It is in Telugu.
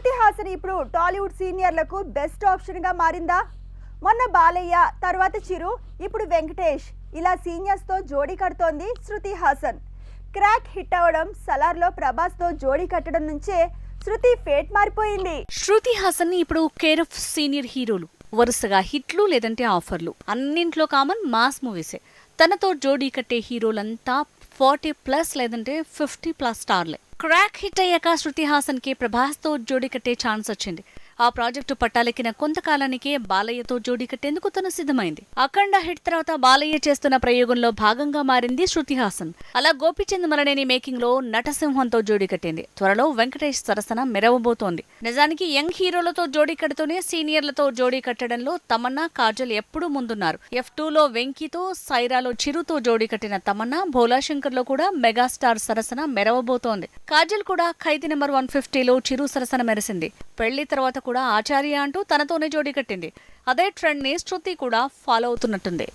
శృతి హాసన్ ఇప్పుడు టాలీవుడ్ సీనియర్లకు బెస్ట్ ఆప్షన్గా మారిందా? మొన్న బాలయ్య తర్వాత చిరు ఇప్పుడు వెంకటేష్. ఇలా సీనియర్స్తో జోడీ కడుతోంది శృతి హాసన్. క్రాక్ హిట్ అవ్వడం సలార్లో ప్రభాస్తో జోడీ కట్టడం నుంచే శృతి ఫేట్ మారిపోయింది. శృతి హాసన్ ఇప్పుడు కేర్ ఆఫ్ సీనియర్ హీరోలు. వరుసగా హిట్లు లేదంటే ఆఫర్లు. అన్నింట్లో కామన్ మాస్ మూవీసే. తనతో జోడీ కట్టే హీరోలంతా ఫార్టీ ప్లస్ లేదంటే ఫిఫ్టీ ప్లస్ స్టార్లే. క్రాక్ హిట్ అయ్యాక శృతి హాసన్కి ప్రభాస్తో జోడీ కట్టే ఛాన్స్ వచ్చింది. ఆ ప్రాజెక్టు పట్టాలెక్కిన కొంతకాలానికే బాలయ్యతో జోడీ కట్టేందుకు తను సిద్ధమైంది. అఖండ హిట్ తర్వాత బాలయ్య చేస్తున్న ప్రయోగంలో భాగంగా మారింది శృతి హాసన్. అలా గోపిచంద్ మరణేని మేకింగ్లో నటసింహంతో జోడీ కట్టింది. త్వరలో వెంకటేష్ సరసన మెరవబోతోంది. నిజానికి యంగ్ హీరోలతో జోడీ కడుతూనే సీనియర్లతో జోడీ కట్టడంలో తమన్నా కాజల్ ఎప్పుడూ ముందున్నారు. ఎఫ్లో వెంకీతో సైరాలో చిరుతో జోడీ కట్టిన తమన్నా భోలాశంకర్లో కూడా మెగాస్టార్ సరసన మెరవబోతోంది. కాజల్ కూడా ఖైదీ నెంబర్ వన్ ఫిఫ్టీలో చిరు సరసన మెరిసింది. పెళ్ళి తర్వాత కూడా ఆచార్య అంటూ తనతోనే జోడీ కట్టింది. అదే ట్రెండ్ని శృతి కూడా ఫాలో అవుతున్నట్టుంది.